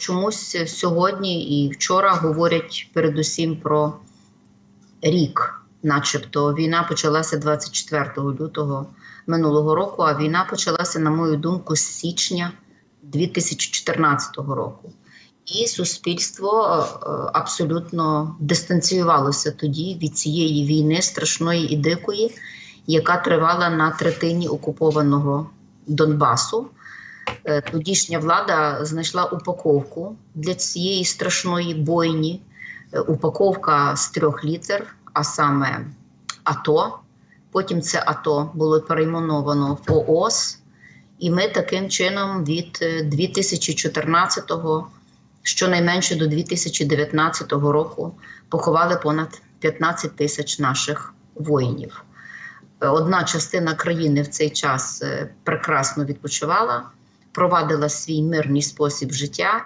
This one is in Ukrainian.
Чомусь сьогодні і вчора говорять передусім про рік, начебто війна почалася 24 лютого минулого року, а війна почалася, на мою думку, з січня 2014 року. І суспільство е, абсолютно дистанціювалося тоді від цієї війни страшної і дикої, яка тривала на третині окупованого Донбасу. Е, Тодішня влада знайшла упаковку для цієї страшної бойні. Е, Упаковка з трьох літер, а саме АТО. Потім це АТО було перейменовано в ООС. І ми таким чином від е, 2014-го, щонайменше до 2019 року, поховали понад 15 тисяч наших воїнів. Е, Одна частина країни в цей час е, прекрасно відпочивала, провадила свій мирний спосіб життя.